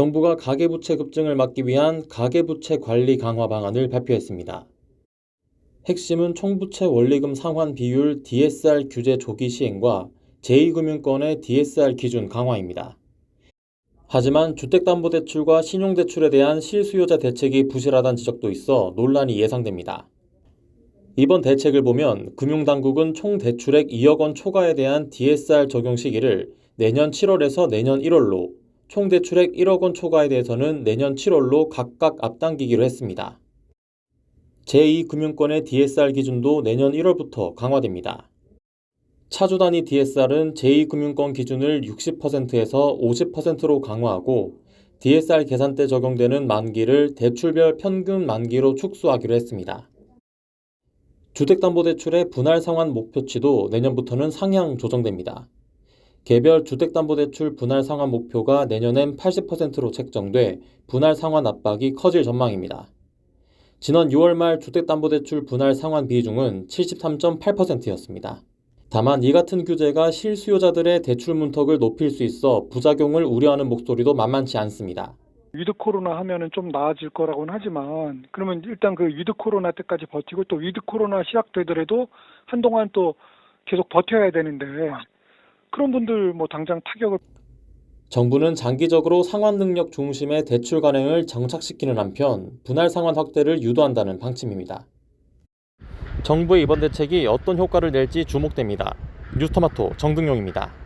정부가 가계부채 급증을 막기 위한 가계부채 관리 강화 방안을 발표했습니다. 핵심은 총부채 원리금 상환 비율 DSR 규제 조기 시행과 제2금융권의 DSR 기준 강화입니다. 하지만 주택담보대출과 신용대출에 대한 실수요자 대책이 부실하다는 지적도 있어 논란이 예상됩니다. 이번 대책을 보면 금융당국은 총 대출액 2억 원 초과에 대한 DSR 적용 시기를 내년 7월에서 내년 1월로, 총 대출액 1억 원 초과에 대해서는 내년 7월로 각각 앞당기기로 했습니다. 제2금융권의 DSR 기준도 내년 1월부터 강화됩니다. 차주 단위 DSR은 제2금융권 기준을 60%에서 50%로 강화하고 DSR 계산 때 적용되는 만기를 대출별 평균 만기로 축소하기로 했습니다. 주택담보대출의 분할 상환 목표치도 내년부터는 상향 조정됩니다. 개별 주택담보대출 분할 상환 목표가 내년엔 80%로 책정돼 분할 상환 압박이 커질 전망입니다. 지난 6월 말 주택담보대출 분할 상환 비중은 73.8%였습니다. 다만 이 같은 규제가 실수요자들의 대출 문턱을 높일 수 있어 부작용을 우려하는 목소리도 만만치 않습니다. 위드 코로나 하면은 좀 나아질 거라고는 하지만 그러면 일단 그 위드 코로나 때까지 버티고 또 위드 코로나 시작되더라도 한동안 또 계속 버텨야 되는데 그런 분들 뭐 당장 타격을 정부는 장기적으로 상환 능력 중심의 대출 관행을 정착시키는 한편 분할 상환 확대를 유도한다는 방침입니다. 정부의 이번 대책이 어떤 효과를 낼지 주목됩니다. 뉴스토마토 정등용입니다.